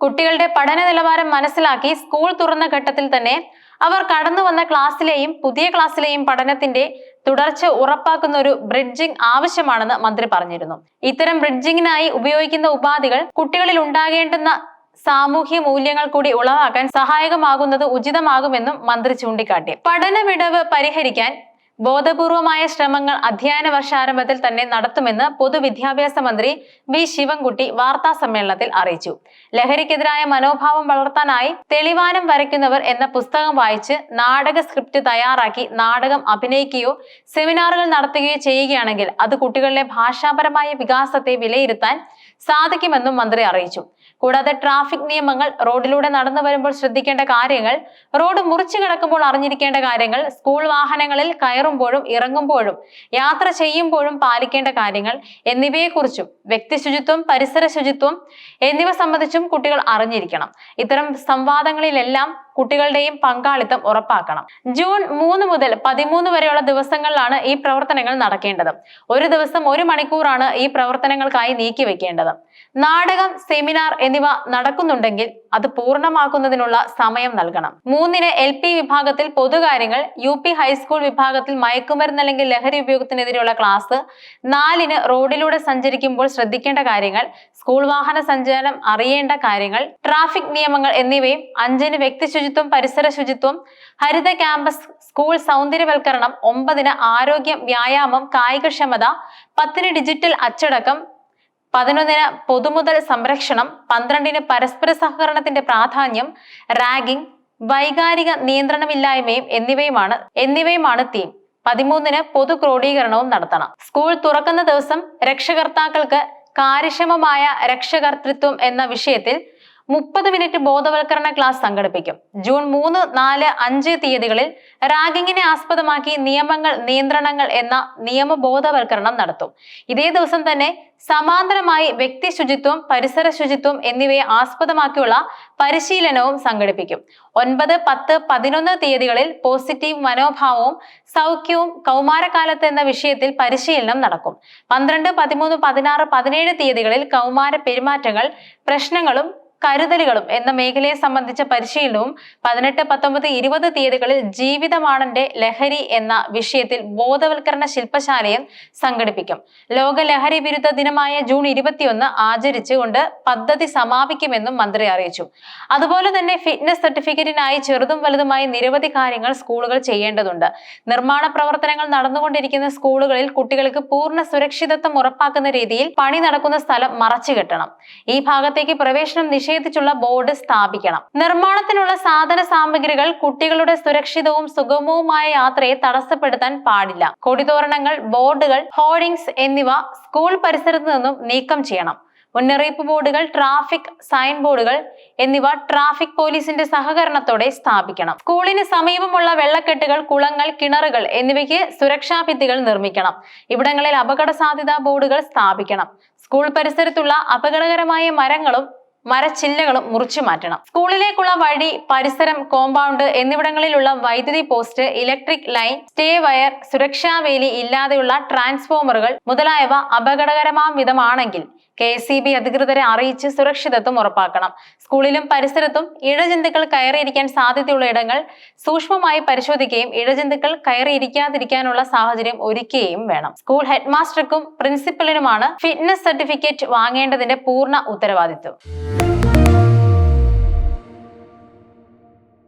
കുട്ടികളുടെ പഠന നിലവാരം മനസ്സിലാക്കി സ്കൂൾ തുറന്ന ഘട്ടത്തിൽ തന്നെ അവർ കടന്നു വന്ന ക്ലാസ്സിലെയും പുതിയ ക്ലാസ്സിലെയും പഠനത്തിന്റെ തുടർച്ച ഉറപ്പാക്കുന്ന ഒരു ബ്രിഡ്ജിംഗ് ആവശ്യമാണെന്ന് മന്ത്രി പറഞ്ഞിരുന്നു. ഇത്തരം ബ്രിഡ്ജിങ്ങിനായി ഉപയോഗിക്കുന്ന ഉപാധികൾ കുട്ടികളിൽ ഉണ്ടാകേണ്ടുന്ന സാമൂഹ്യ മൂല്യങ്ങൾ കൂടി ഉളവാക്കാൻ സഹായകമാകുന്നത് ഉചിതമാകുമെന്നും മന്ത്രി ചൂണ്ടിക്കാട്ടി. പഠന വിടവ് പരിഹരിക്കാൻ ബോധപൂർവമായ ശ്രമങ്ങൾ അധ്യയന വർഷാരംഭത്തിൽ തന്നെ നടത്തുമെന്ന് പൊതുവിദ്യാഭ്യാസ മന്ത്രി വി ശിവൻകുട്ടി വാർത്താ സമ്മേളനത്തിൽ അറിയിച്ചു. ലഹരിക്കെതിരായ മനോഭാവം വളർത്താനായി തെളിവാനം വരയ്ക്കുന്നവർ എന്ന പുസ്തകം വായിച്ച് നാടക സ്ക്രിപ്റ്റ് തയ്യാറാക്കി നാടകം അഭിനയിക്കുകയോ സെമിനാറുകൾ നടത്തുകയോ ചെയ്യുകയാണെങ്കിൽ അത് കുട്ടികളിലെ ഭാഷാപരമായ വികാസത്തെ വിലയിരുത്താൻ സാധിക്കുമെന്നും മന്ത്രി അറിയിച്ചു. കൂടാതെ ട്രാഫിക് നിയമങ്ങൾ റോഡിലൂടെ നടന്നു വരുമ്പോൾ ശ്രദ്ധിക്കേണ്ട കാര്യങ്ങൾ റോഡ് മുറിച്ചു കിടക്കുമ്പോൾ അറിഞ്ഞിരിക്കേണ്ട കാര്യങ്ങൾ സ്കൂൾ വാഹനങ്ങളിൽ കയറുമ്പോഴും ഇറങ്ങുമ്പോഴും യാത്ര ചെയ്യുമ്പോഴും പാലിക്കേണ്ട കാര്യങ്ങൾ എന്നിവയെക്കുറിച്ചും വ്യക്തി ശുചിത്വം പരിസര ശുചിത്വം എന്നിവ സംബന്ധിച്ചും കുട്ടികൾ അറിഞ്ഞിരിക്കണം. ഇത്തരം സംവാദങ്ങളിലെല്ലാം കുട്ടികളുടെയും പങ്കാളിത്തം ഉറപ്പാക്കണം. ജൂൺ മൂന്ന് മുതൽ പതിമൂന്ന് വരെയുള്ള ദിവസങ്ങളിലാണ് ഈ പ്രവർത്തനങ്ങൾ നടക്കേണ്ടത്. ഒരു ദിവസം ഒരു മണിക്കൂറാണ് ഈ പ്രവർത്തനങ്ങൾക്കായി നീക്കി വെക്കേണ്ടത്. നാടകം സെമിനാർ എന്നിവ നടക്കുന്നുണ്ടെങ്കിൽ അത് പൂർണമാക്കുന്നതിനുള്ള സമയം നൽകണം. മൂന്നിന് എൽ പി വിഭാഗത്തിൽ പൊതുകാര്യങ്ങൾ യു പി ഹൈസ്കൂൾ വിഭാഗത്തിൽ മയക്കുമരുന്ന് അല്ലെങ്കിൽ ലഹരി ഉപയോഗത്തിനെതിരെയുള്ള ക്ലാസ് നാലിന് റോഡിലൂടെ സഞ്ചരിക്കുമ്പോൾ ശ്രദ്ധിക്കേണ്ട കാര്യങ്ങൾ സ്കൂൾ വാഹന സഞ്ചാരം അറിയേണ്ട കാര്യങ്ങൾ ട്രാഫിക് നിയമങ്ങൾ എന്നിവയും അഞ്ചിന് വ്യക്തി ശുചിത്വം പരിസര ശുചിത്വം ഹരിത ക്യാമ്പസ് സ്കൂൾ സൗന്ദര്യവൽക്കരണം ഒമ്പതിന് ആരോഗ്യം വ്യായാമം കായികക്ഷമത പത്തിന് ഡിജിറ്റൽ അച്ചടക്കം പതിനൊന്നിന് പൊതുമുതൽ സംരക്ഷണം പന്ത്രണ്ടിന് പരസ്പര സഹകരണത്തിന്റെ പ്രാധാന്യം റാഗിംഗ് വൈകാരിക നിയന്ത്രണമില്ലായ്മയും എന്നിവയുമാണ് എന്നിവയുമാണ് തീം പതിമൂന്നിന് പൊതു ക്രോഡീകരണവും നടത്തണം. സ്കൂൾ തുറക്കുന്ന ദിവസം രക്ഷകർത്താക്കൾക്ക് കാര്യക്ഷമമായ രക്ഷകർത്തൃത്വം എന്ന വിഷയത്തിൽ മുപ്പത് മിനിറ്റ് ബോധവൽക്കരണ ക്ലാസ് സംഘടിപ്പിക്കും. ജൂൺ മൂന്ന് നാല് അഞ്ച് തീയതികളിൽ റാഗിങ്ങിനെ ആസ്പദമാക്കി നിയമങ്ങൾ നിയന്ത്രണങ്ങൾ എന്ന നിയമ ബോധവൽക്കരണം നടത്തും. ഇതേ ദിവസം തന്നെ സമാന്തരമായി വ്യക്തി ശുചിത്വം പരിസര ശുചിത്വം എന്നിവയെ ആസ്പദമാക്കിയുള്ള പരിശീലനവും സംഘടിപ്പിക്കും. ഒൻപത് പത്ത് പതിനൊന്ന് തീയതികളിൽ പോസിറ്റീവ് മനോഭാവവും സൗഖ്യവും കൗമാരകാലത്ത് എന്ന വിഷയത്തിൽ പരിശീലനം നടക്കും. പന്ത്രണ്ട് പതിമൂന്ന് പതിനാറ് പതിനേഴ് തീയതികളിൽ കൗമാര പെരുമാറ്റങ്ങൾ പ്രശ്നങ്ങളും കരുതലുകളും എന്ന മേഖലയെ സംബന്ധിച്ച പരിശീലനവും പതിനെട്ട് പത്തൊമ്പത് ഇരുപത് തീയതികളിൽ ജീവിതമാണന്റെ ലഹരി എന്ന വിഷയത്തിൽ ബോധവൽക്കരണ ശില്പശാലയും സംഘടിപ്പിക്കും. ലോക ലഹരി വിരുദ്ധ ദിനമായ ജൂൺ ഇരുപത്തിയൊന്ന് ആചരിച്ചുകൊണ്ട് പദ്ധതി സമാപിക്കുമെന്നും മന്ത്രി അറിയിച്ചു. അതുപോലെ തന്നെ ഫിറ്റ്നസ് സർട്ടിഫിക്കറ്റിനായി ചെറുതും വലുതുമായി നിരവധി കാര്യങ്ങൾ സ്കൂളുകൾ ചെയ്യേണ്ടതുണ്ട്. നിർമ്മാണ പ്രവർത്തനങ്ങൾ നടന്നുകൊണ്ടിരിക്കുന്ന സ്കൂളുകളിൽ കുട്ടികൾക്ക് പൂർണ സുരക്ഷിതത്വം ഉറപ്പാക്കുന്ന രീതിയിൽ പണി നടക്കുന്ന സ്ഥലം മറച്ചുകെട്ടണം ഈ ഭാഗത്തേക്ക് പ്രവേശനം നിഷേധിച്ചുള്ള ബോർഡ് സ്ഥാപിക്കണം. നിർമ്മാണത്തിനുള്ള സാധന സാമഗ്രികൾ കുട്ടികളുടെ സുരക്ഷിതവും സുഗമവുമായ യാത്രയെ തടസ്സപ്പെടുത്താൻ പാടില്ല. കൊടിതോരണങ്ങൾ ബോർഡുകൾ ഹോർഡിംഗ്സ് എന്നിവ സ്കൂൾ പരിസരത്ത് നിന്നും നീക്കം ചെയ്യണം. മുന്നറിയിപ്പ് ബോർഡുകൾ ട്രാഫിക് സൈൻ ബോർഡുകൾ എന്നിവ ട്രാഫിക് പോലീസിന്റെ സഹകരണത്തോടെ സ്ഥാപിക്കണം. സ്കൂളിന് സമീപമുള്ള വെള്ളക്കെട്ടുകൾ കുളങ്ങൾ കിണറുകൾ എന്നിവയ്ക്ക് സുരക്ഷാ ഭിത്തികൾ നിർമ്മിക്കണം. ഇവിടങ്ങളിൽ അപകട സാധ്യതാ ബോർഡുകൾ സ്ഥാപിക്കണം. സ്കൂൾ പരിസരത്തുള്ള അപകടകരമായ മരങ്ങളും മരച്ചില്ലകളും മുറിച്ചു മാറ്റണം. സ്കൂളിലേക്കുള്ള വഴി പരിസരം കോമ്പൗണ്ട് എന്നിവിടങ്ങളിലുള്ള വൈദ്യുതി post electric line stay wire സുരക്ഷാ വേലി ഇല്ലാതെയുള്ള ട്രാൻസ്ഫോമറുകൾ മുതലായവ അപകടകരമാം വിധമാണെങ്കിൽ കെ എസ് ബി അധികൃതരെ അറിയിച്ച് സുരക്ഷിതത്വം ഉറപ്പാക്കണം. സ്കൂളിലും പരിസരത്തും ഇഴജന്തുക്കൾ കയറിയിരിക്കാൻ സാധ്യതയുള്ള ഇടങ്ങൾ സൂക്ഷ്മമായി പരിശോധിക്കുകയും ഇഴജന്തുക്കൾ കയറിയിരിക്കാതിരിക്കാനുള്ള സാഹചര്യം ഒരുക്കുകയും വേണം. സ്കൂൾ ഹെഡ്മാസ്റ്റർക്കും പ്രിൻസിപ്പലിനുമാണ് ഫിറ്റ്നസ് സർട്ടിഫിക്കറ്റ് വാങ്ങേണ്ടതിന്റെ പൂർണ ഉത്തരവാദിത്വം.